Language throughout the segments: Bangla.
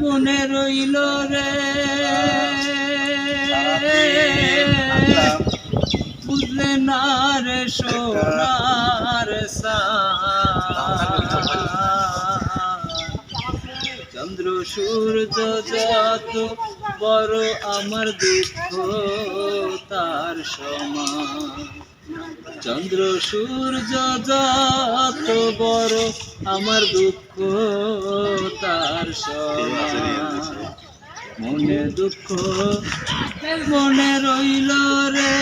মনে রইল রে। বুঝলে না রে সোনার চন্দ্র, সূর্য যত বড় আমার দুঃখ, তার সমান। চন্দ্র, সূর্য যত বড় আমার দুঃখ তার মনে দুঃখ মনে রইল রে।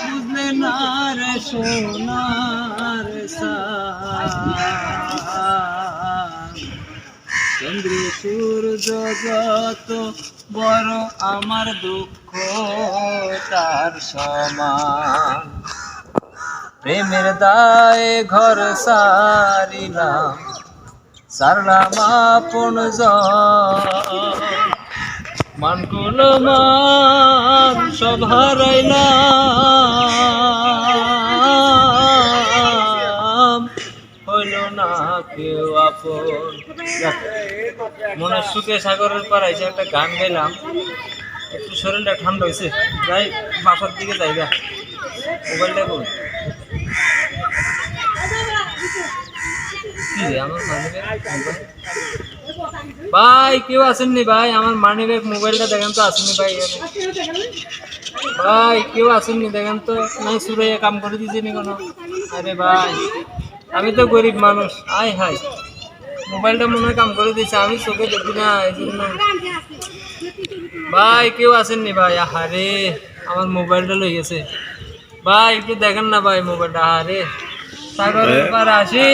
বুঝলে না রে সোনার সার। চন্দ্র সূর্য যত বড় আমার দুঃখ, তার সমান। প্রেমের দায়ে ঘর সারিলাম, সারলাম আপন মানকুল মান, সব হারাইলাম। না মনের সুখে সাগরের পার এসে একটা গান গাইলাম একটু শরীরটা ঠান্ডা হয়েছে যাই বাসার দিকে মোবাইলটা কি রে, আমার মানি ভাই কেউ আসেননি ভাই? আমার মানি ব্যাগ মোবাইলটা দেখেন তো আসেনি ভাই? ভাই কেউ আসেননি দেখেন তো নাই সুরাইয়া কাম করে দিয়েছে নি কোনো? আরে ভাই। আমি তো গরিব মানুষ। আয় হাই মোবাইলটা মনে হয় কাম করে দিয়েছে। আমি চোখে দেখি না, এই জন্য। ভাই, কেউ আসেননি ভাই? আহারে, আমার মোবাইলটা লই গেছে। ভাই, একটু দেখেন না ভাই মোবাইলটা। আহারে। সাগরের পার আসি।